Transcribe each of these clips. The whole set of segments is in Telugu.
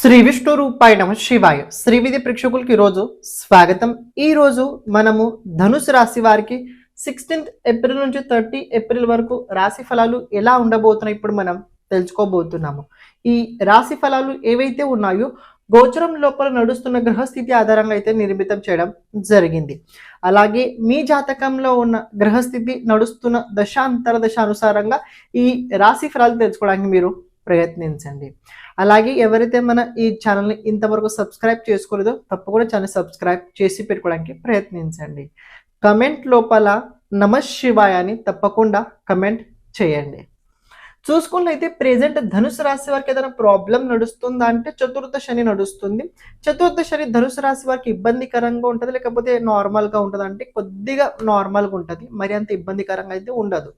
శ్రీ విష్ణు రూపాయ నమ శివాయ. శ్రీవిధి ప్రేక్షకులకి ఈరోజు స్వాగతం. ఈరోజు మనము ధనుసు రాశి వారికి సిక్స్టీన్త్ ఏప్రిల్ నుంచి థర్టీ ఏప్రిల్ వరకు రాశి ఫలాలు ఎలా ఉండబోతున్నాయి ఇప్పుడు మనం తెలుసుకోబోతున్నాము. ఈ రాశి ఫలాలు ఏవైతే ఉన్నాయో గోచరం లోపల నడుస్తున్న గ్రహస్థితి ఆధారంగా అయితే నిర్మితం చేయడం జరిగింది. అలాగే మీ జాతకంలో ఉన్న గ్రహస్థితి నడుస్తున్న దశాంతర దశ అనుసారంగా ఈ రాశి ఫలాలు తెలుసుకోవడానికి మీరు ప్రయత్నించండి. అలాగే ఎవరైతే మన ఈ ఛానల్ని ఇంతవరకు సబ్స్క్రైబ్ చేసుకోలేదో తప్పకుండా ఛానల్ సబ్స్క్రైబ్ చేసి పెట్టుకోవడానికి ప్రయత్నించండి. కమెంట్ లోపల నమ శివాయ అని తప్పకుండా కమెంట్ చేయండి. చూసుకున్నైతే ప్రెజెంట్ ధనుసు రాశి వారికి ఏదైనా ప్రాబ్లం నడుస్తుందా అంటే చతుర్థ శని నడుస్తుంది. చతుర్థ శని ధనుసు రాశి వారికి ఇబ్బందికరంగా ఉంటుంది లేకపోతే నార్మల్గా ఉంటుంది అంటే కొద్దిగా నార్మల్గా ఉంటుంది. మరి అంత ఇబ్బందికరంగా అయితే ఉండదు.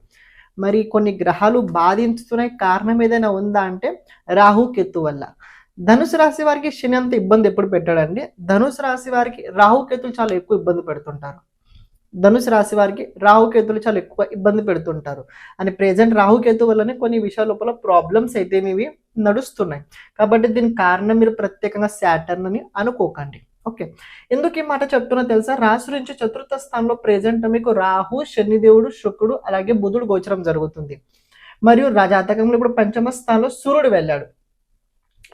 మరి కొన్ని గ్రహాలు బాధించుతున్నాయి కారణం ఏదైనా ఉందా అంటే రాహు కేతు వల్ల. ధనుసు రాశి వారికి శని అంత ఇబ్బంది ఎప్పుడు పెట్టాడండి? ధనుసు రాశి వారికి రాహు కేతులు చాలా ఎక్కువ ఇబ్బంది పెడుతుంటారు. ధనుసు రాశి వారికి రాహుకేతులు చాలా ఎక్కువ ఇబ్బంది పెడుతుంటారు. అని ప్రజెంట్ రాహుకేతు వల్లనే కొన్ని విషయాల లోపల ప్రాబ్లమ్స్ అయితే ఇవి నడుస్తున్నాయి. కాబట్టి దీని కారణం మీరు ప్రత్యేకంగా శాటర్న్ అని అనుకోకండి. ఓకే. ఎందుకు ఈ మాట చెప్తున్నా తెలుసా? రాశి నుంచి చతుర్థ స్థానంలో ప్రెజెంట్ మీకు రాహు శనిదేవుడు శుక్రుడు అలాగే బుధుడు గోచరం జరుగుతుంది. మరియు రా- జాతకంలో ఇప్పుడు పంచమ స్థానంలో సూర్యుడు వెళ్ళాడు.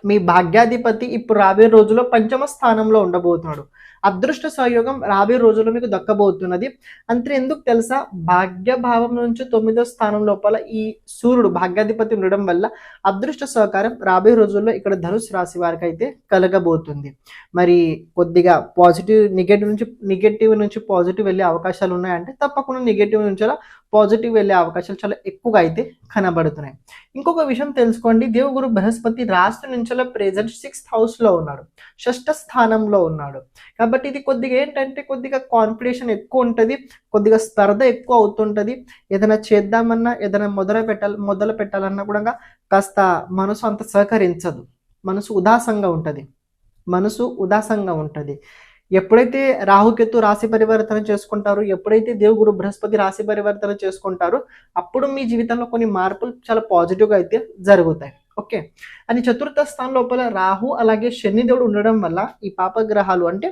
మీ భాగ్యాధిపతి ఇప్పుడు రాబోయే రోజుల్లో పంచమ స్థానంలో ఉండబోతున్నాడు. అదృష్ట సహయోగం రాబోయే రోజుల్లో మీకు దక్కబోతున్నది. అంతే ఎందుకు తెలుసా? భాగ్యభావం నుంచి తొమ్మిదో స్థానం లోపల ఈ సూర్యుడు భాగ్యాధిపతి ఉండడం వల్ల అదృష్ట సహకారం రాబోయే రోజుల్లో ఇక్కడ ధనుసు రాశి వారికి అయితే కలగబోతుంది. మరి కొద్దిగా పాజిటివ్ నెగటివ్ నుంచి నెగటివ్ నుంచి పాజిటివ్ వెళ్ళే అవకాశాలు ఉన్నాయంటే తప్పకుండా నెగటివ్ నుంచి అలా పాజిటివ్ వెళ్ళే అవకాశాలు చాలా ఎక్కువగా అయితే కనబడుతున్నాయి. ఇంకొక విషయం తెలుసుకోండి. దేవగురు బృహస్పతి రాష్ట్ర నుంచి ప్రెజెంట్ సిక్స్త్ హౌస్లో ఉన్నాడు. షష్ఠ స్థానంలో ఉన్నాడు. కాబట్టి ఇది కొద్దిగా ఏంటంటే కొద్దిగా కాన్ఫిడేషన్ ఎక్కువ ఉంటుంది. కొద్దిగా స్పర్ధ ఎక్కువ అవుతుంటుంది. ఏదైనా చేద్దామన్నా ఏదైనా మొదలు పెట్టాలి మొదలు పెట్టాలన్నా కూడా కాస్త మనసు అంత సహకరించదు. మనసు ఉదాసంగా ఉంటుంది. మనసు ఉదాసంగా ఉంటుంది. ఎప్పుడైతే రాహుకేతు రాశి పరివర్తన చేసుకుంటారో ఎప్పుడైతే దేవుగురు బృహస్పతి రాశి పరివర్తన చేసుకుంటారో అప్పుడు మీ జీవితంలో కొన్ని మార్పులు చాలా పాజిటివ్గా అయితే జరుగుతాయి. ఓకే? అని చతుర్థ స్థానం లోపల రాహు అలాగే శనిదేవుడు ఉండడం వల్ల ఈ పాపగ్రహాలు అంటే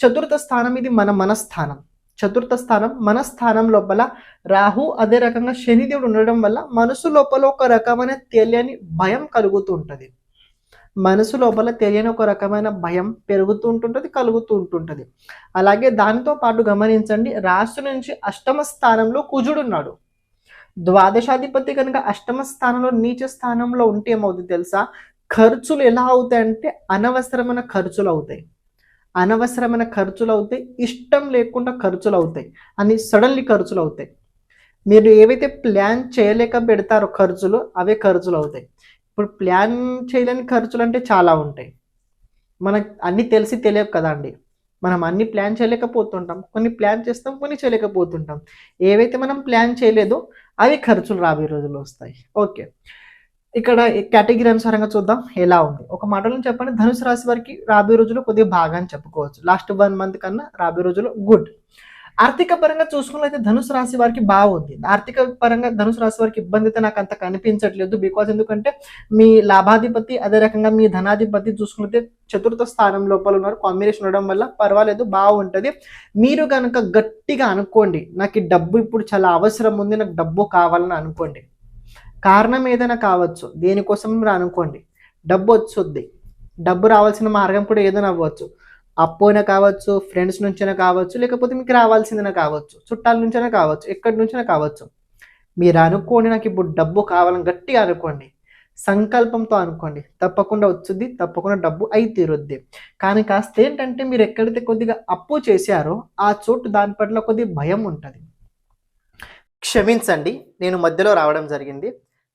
చతుర్థ స్థానం ఇది మన మనస్థానం. చతుర్థ స్థానం మన స్థానం లోపల రాహు అదే రకంగా శనిదేవుడు ఉండడం వల్ల మనసు లోపల ఒక రకమైన తెలియని భయం కలుగుతూ ఉంటుంది. మనసు లోపల తెలియని ఒక రకమైన భయం పెరుగుతూ ఉంటుంటుంది కలుగుతూ ఉంటుంటుంది. అలాగే దానితో పాటు గమనించండి రాశి నుంచి అష్టమ స్థానంలో కుజుడున్నాడు ద్వాదశాధిపతి కనుక అష్టమ స్థానంలో నీచ స్థానంలో ఉంటే ఏమవుతుంది తెలుసా? ఖర్చులు ఎలా అవుతాయంటే అనవసరమైన ఖర్చులు అవుతాయి. అనవసరమైన ఖర్చులు అవుతాయి ఇష్టం లేకుండా ఖర్చులు అవుతాయి. అని సడన్లీ ఖర్చులు అవుతాయి. మీరు ఏవైతే ప్లాన్ చేయలేక పెడతారో ఖర్చులు అవే ఖర్చులు అవుతాయి. ఇప్పుడు ప్లాన్ చేయలేని ఖర్చులు అంటే చాలా ఉంటాయి. మనకు అన్నీ తెలిసి తెలియవు కదా అండి. మనం అన్ని ప్లాన్ చేయలేకపోతుంటాం. కొన్ని ప్లాన్ చేస్తాం కొన్ని చేయలేకపోతుంటాం. ఏవైతే మనం ప్లాన్ చేయలేదో అవి ఖర్చులు రాబోయే రోజుల్లో వస్తాయి. ఓకే. ఇక్కడ కేటగిరీ అనుసారంగా చూద్దాం ఎలా ఉంది. ఒక మాటలో చెప్పండి ధనుసు రాశి వారికి రాబోయే రోజుల్లో కొద్దిగా బాగా అని చెప్పుకోవచ్చు. లాస్ట్ వన్ మంత్ కన్నా రాబోయే రోజుల్లో గుడ్. ఆర్థిక పరంగా చూసుకున్నట్లయితే ధనుసు రాశి వారికి బాగుంది ఆర్థిక పరంగా ధనుసు రాశి వారికి ఇబ్బంది అయితే నాకు అంత కనిపించట్లేదు. బికాజ్ ఎందుకంటే మీ లాభాధిపతి అదే రకంగా మీ ధనాధిపతి చూసుకుంటే చతుర్థ స్థానం లోపల ఉన్నారు. కాంబినేషన్ ఉండడం వల్ల పర్వాలేదు బాగుంటుంది మీరు కనుక గట్టిగా అనుకోండి నాకు ఈ డబ్బు ఇప్పుడు చాలా అవసరం ఉంది నాకు డబ్బు కావాలని అనుకోండి. కారణం ఏదైనా కావచ్చు దేనికోసం మీరు అనుకోండి. డబ్బు వచ్చుద్ది. డబ్బు రావాల్సిన మార్గం కూడా ఏదైనా అవ్వచ్చు. అప్పు అయినా కావచ్చు ఫ్రెండ్స్ నుంచైనా కావచ్చు లేకపోతే మీకు రావాల్సిందైనా కావచ్చు చుట్టాల నుంచైనా కావచ్చు ఎక్కడి నుంచైనా కావచ్చు. మీరు అనుకోండి నాకు ఇప్పుడు డబ్బు కావాలని గట్టిగా అనుకోండి సంకల్పంతో అనుకోండి తప్పకుండా వచ్చుద్ది తప్పకుండా డబ్బు అయి తీరుద్ది. కానీ కాస్త ఏంటంటే మీరు ఎక్కడైతే కొద్దిగా అప్పు చేశారో ఆ చోటు దాని పట్ల కొద్దిగా భయం ఉంటుంది. క్షమించండి నేను మధ్యలో రావడం జరిగింది.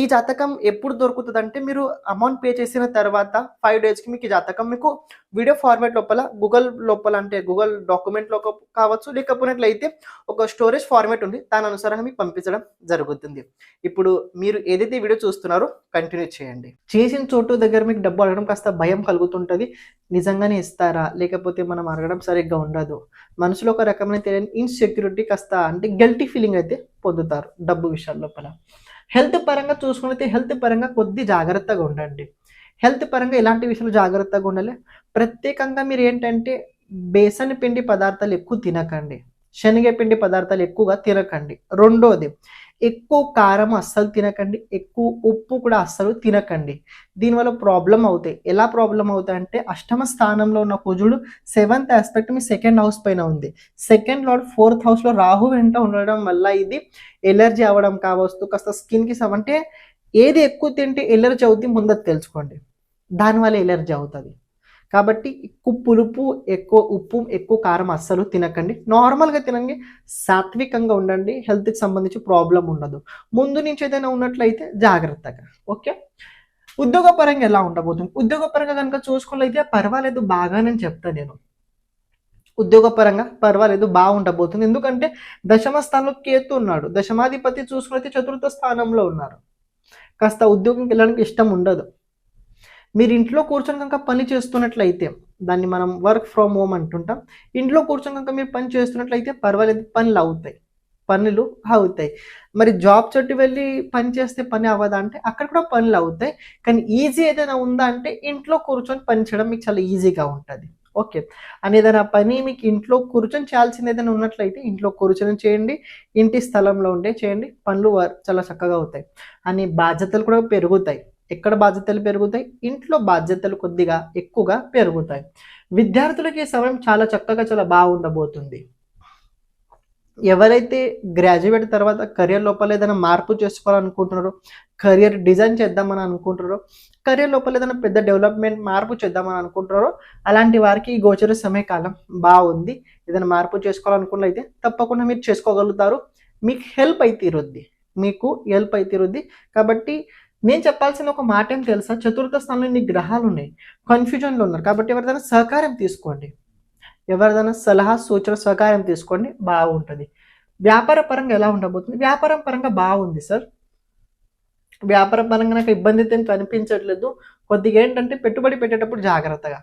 ఈ జాతకం ఎప్పుడు దొరుకుతుంది అంటే మీరు అమౌంట్ పే చేసిన తర్వాత ఫైవ్ డేస్కి మీకు ఈ జాతకం మీకు వీడియో ఫార్మాట్ లోపల గూగుల్ లోపల అంటే గూగుల్ డాక్యుమెంట్లో కావచ్చు లేకపోయినట్లయితే ఒక స్టోరేజ్ ఫార్మాట్ ఉంది. దాని అనుసారంగా మీకు పంపించడం జరుగుతుంది. ఇప్పుడు మీరు ఏదైతే వీడియో చూస్తున్నారో కంటిన్యూ చేయండి. చేసిన చోటు దగ్గర మీకు డబ్బు అడగడం కాస్త భయం కలుగుతుంటుంది. నిజంగానే ఇస్తారా? లేకపోతే మనం అడగడం సరిగ్గా ఉండదు. మనసులో ఒక రకమైన తెలియని ఇన్సెక్యూరిటీ కాస్త అంటే గెల్టీ ఫీలింగ్ అయితే పొందుతారు డబ్బు విషయాల లోపల. హెల్త్ పరంగా చూసుకున్నైతే హెల్త్ పరంగా కొద్ది జాగ్రత్తగా ఉండండి. హెల్త్ పరంగా ఎలాంటి విషయాలు జాగ్రత్తగా ఉండాలి? ప్రత్యేకంగా మీరు ఏంటంటే బేసన్ పిండి పదార్థాలు ఎక్కువ తినకండి. శనగ పిండి పదార్థాలు ఎక్కువగా తినకండి. రెండోది ఎక్కువ కారం అస్సలు తినకండి. ఎక్కువ ఉప్పు కూడా అస్సలు తినకండి. దీనివల్ల ప్రాబ్లం అవుతాయి. ఎలా ప్రాబ్లం అవుతాయి అంటే అష్టమ స్థానంలో ఉన్న కుజుడు సెవెంత్ ఆస్పెక్ట్ మీ సెకండ్ హౌస్ పైన ఉంది. సెకండ్ లార్డ్ ఫోర్త్ హౌస్లో రాహు వెంట ఉండడం వల్ల ఇది ఎలర్జీ అవ్వడం కావచ్చు కాస్త స్కిన్కి అంటే ఏది ఎక్కువ తింటే ఎలర్జీ అవుతుంది ముందర తెలుసుకోండి. దానివల్ల ఎలర్జీ అవుతుంది. కాబట్టి ఎక్కువ పులుపు ఎక్కువ ఉప్పు ఎక్కువ కారం అస్సలు తినకండి. నార్మల్గా తినండి. సాత్వికంగా ఉండండి. హెల్త్కి సంబంధించి ప్రాబ్లం ఉండదు. ముందు నుంచి ఏదైనా ఉన్నట్లయితే జాగ్రత్తగా. ఓకే ఉద్యోగపరంగా ఎలా ఉండబోతుంది? ఉద్యోగపరంగా కనుక చూసుకున్నట్లయితే పర్వాలేదు బాగానే చెప్తాను నేను. ఉద్యోగపరంగా పర్వాలేదు బాగుండబోతుంది. ఎందుకంటే దశమ స్థానంలో కేతు ఉన్నాడు. దశమాధిపతి చూసుకున్నైతే చతుర్థ స్థానంలో ఉన్నారు. కాస్త ఉద్యోగంకి వెళ్ళడానికి ఇష్టం ఉండదు. మీరు ఇంట్లో కూర్చొని కనుక పని చేస్తున్నట్లయితే దాన్ని మనం వర్క్ ఫ్రమ్ హోమ్ అంటుంటాం. ఇంట్లో కూర్చొని కనుక మీరు పని చేస్తున్నట్లయితే పర్వాలేదు పనులు అవుతాయి. పనులు అవుతాయి. మరి జాబ్ చెట్టు వెళ్ళి పని చేస్తే పని అవ్వదా అంటే అక్కడ కూడా పనులు అవుతాయి. కానీ ఈజీ ఏదైనా ఉందా అంటే ఇంట్లో కూర్చొని పని చేయడం మీకు చాలా ఈజీగా ఉంటుంది. ఓకే. అని ఏదైనా పని మీకు ఇంట్లో కూర్చొని చేయాల్సింది ఏదైనా ఉన్నట్లయితే ఇంట్లో కూర్చొని చేయండి. ఇంటి స్థలంలో ఉండే చేయండి. పనులు చాలా చక్కగా అవుతాయి. అని బాధ్యతలు కూడా పెరుగుతాయి. ఎక్కడ బాధ్యతలు పెరుగుతాయి? ఇంట్లో బాధ్యతలు కొద్దిగా ఎక్కువగా పెరుగుతాయి. విద్యార్థులకి సమయం చాలా చక్కగా చాలా బాగుండబోతుంది. ఎవరైతే గ్రాడ్యుయేట్ తర్వాత కెరియర్ లోపల ఏదైనా మార్పు చేసుకోవాలనుకుంటున్నారో కెరియర్ డిజైన్ చేద్దామని అనుకుంటున్నారో కెరియర్ లోపల ఏదైనా పెద్ద డెవలప్మెంట్ మార్పు చేద్దామని అనుకుంటున్నారో అలాంటి వారికి ఈ గోచర సమయకాలం బాగుంది. ఏదైనా మార్పు చేసుకోవాలనుకున్నట్లయితే తప్పకుండా మీరు చేసుకోగలుగుతారు. మీకు హెల్ప్ అయితే తీరుద్ది మీకు హెల్ప్ అయితే తీరుద్ది కాబట్టి నేను చెప్పాల్సిన ఒక మాట ఏం తెలుసా? చతుర్థ స్థానంలో నీ గ్రహాలు ఉన్నాయి. కన్ఫ్యూజన్లో ఉన్నారు. కాబట్టి ఎవరిదైనా సహకారం తీసుకోండి. ఎవరిదైనా సలహా సూచన సహకారం తీసుకోండి. బాగుంటుంది. వ్యాపార పరంగా ఎలా ఉండబోతుంది? వ్యాపారం పరంగా బాగుంది సార్. వ్యాపార పరంగా నాకు ఇబ్బంది అయితే కనిపించట్లేదు కొద్దిగా ఏంటంటే పెట్టుబడి పెట్టేటప్పుడు జాగ్రత్తగా.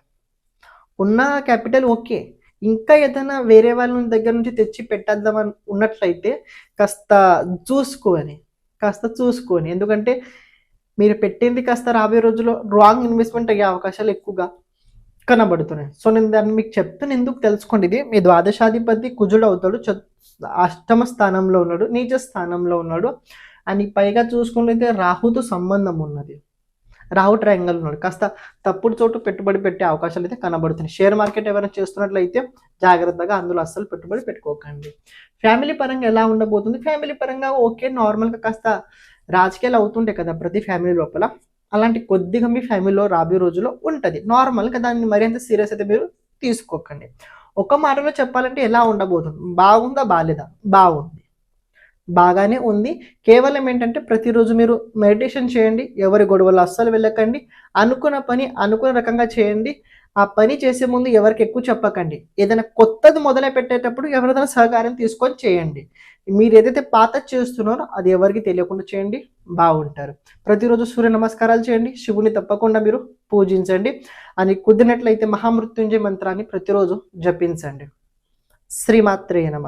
ఉన్న క్యాపిటల్ ఓకే. ఇంకా ఏదైనా వేరే వాళ్ళ దగ్గర నుంచి తెచ్చి పెట్టేద్దామని ఉన్నట్లయితే కాస్త చూసుకొని కాస్త చూసుకొని. ఎందుకంటే మీరు పెట్టింది కాస్త రాబోయే రోజుల్లో రాంగ్ ఇన్వెస్ట్మెంట్ అయ్యే అవకాశాలు ఎక్కువగా కనబడుతున్నాయి. సో నేను దాన్ని మీకు చెప్తాను ఎందుకు తెలుసుకోండి? ఇది మీ ద్వాదశాధిపతి కుజుడు అవుతాడు చ- అష్టమ స్థానంలో ఉన్నాడు నీచ స్థానంలో ఉన్నాడు అని పైగా చూసుకున్నట్లయితే రాహుతో సంబంధం ఉన్నది. రాహు ట్రయాంగల్ ఉన్నాడు. కాస్త తప్పుడు చోటు పెట్టుబడి పెట్టే అవకాశాలు అయితే కనబడుతున్నాయి. షేర్ మార్కెట్ ఎవరైనా చేస్తున్నట్లయితే జాగ్రత్తగా అందులో అస్సలు పెట్టుబడి పెట్టుకోకండి. ఫ్యామిలీ పరంగా ఎలా ఉండబోతుంది? ఫ్యామిలీ పరంగా ఓకే నార్మల్గా కాస్త రాజకీయాలు అవుతుంటాయి కదా ప్రతి ఫ్యామిలీ లోపల. అలాంటి కొద్దిగా మీ ఫ్యామిలీలో రాబోయే రోజుల్లో ఉంటుంది. నార్మల్గా దాన్ని మరింత సీరియస్ అయితే మీరు తీసుకోకండి. ఒక మాటలో చెప్పాలంటే ఎలా ఉండబోతుంది బాగుందా బాలేదా? బాగుంది. బాగానే ఉంది. కేవలం ఏంటంటే ప్రతిరోజు మీరు మెడిటేషన్ చేయండి. ఎవరి గొడవలు అస్సలు వెళ్ళకండి. అనుకున్న పని అనుకున్న రకంగా చేయండి. ఆ పని చేసే ముందు ఎవరికి ఎక్కువ చెప్పకండి. ఏదైనా కొత్తది మొదలు పెట్టేటప్పుడు ఎవరిదైనా సహకారం తీసుకొని చేయండి. మీరు ఏదైతే పాత చేస్తున్నారో అది ఎవరికి తెలియకుండా చేయండి బాగుంటారు. ప్రతిరోజు సూర్య నమస్కారాలు చేయండి శివుని తప్పకుండా మీరు పూజించండి. అని కుదిరినట్లయితే మహామృత్యుంజయ మంత్రాన్ని ప్రతిరోజు జపించండి. శ్రీమాత్రేయ నమ.